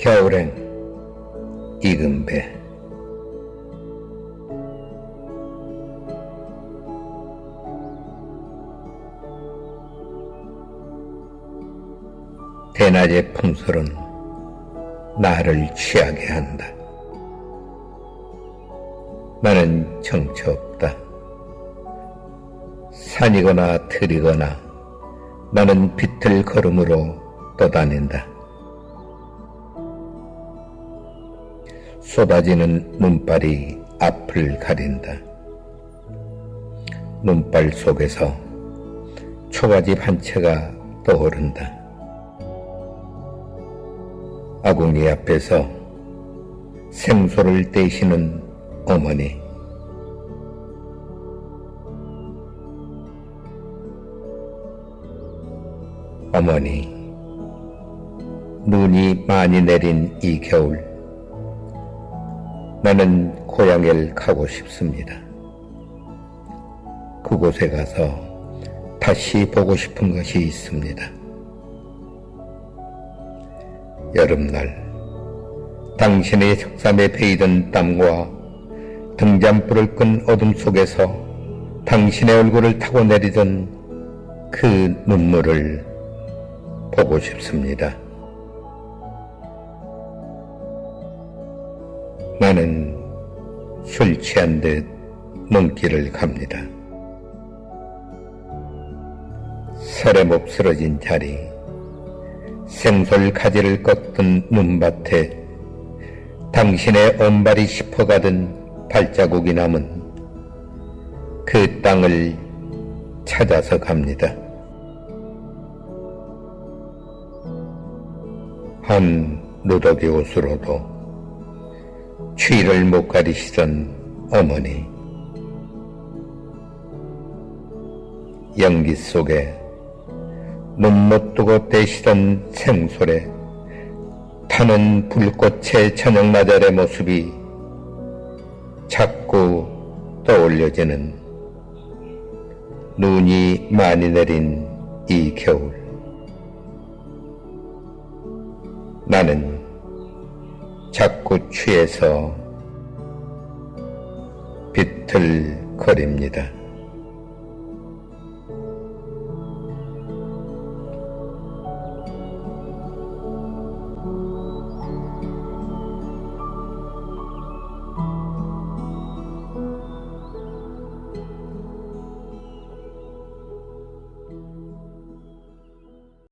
겨울엔 익은 배 대낮의 풍설은 나를 취하게 한다. 나는 정처 없다. 산이거나 들이거나 나는 비틀 걸음으로 떠다닌다. 쏟아지는 눈발이 앞을 가린다. 눈발 속에서 초가집 한 채가 떠오른다. 아궁이 앞에서 생소를 떼시는 어머니. 어머니, 눈이 많이 내린 이 겨울, 나는 고향을 가고 싶습니다. 그곳에 가서 다시 보고 싶은 것이 있습니다. 여름날, 당신의 석삼에 베이던 땀과 등잔불을 끈 어둠 속에서 당신의 얼굴을 타고 내리던 그 눈물을 보고 싶습니다. 나는 술 취한 듯 눈길을 갑니다. 설에 몹쓰러진 자리, 생솔 가지를 꺾던 눈밭에 당신의 엄발이 씹어가던 발자국이 남은 그 땅을 찾아서 갑니다. 한 누더기 옷으로도 추위를 못 가리시던 어머니. 연기 속에 눈 못 뜨고 떼시던 생솔에 타는 불꽃의 저녁 나절의 모습이 자꾸 떠올려지는 눈이 많이 내린 이 겨울. 나는 자꾸 취해서 비틀거립니다.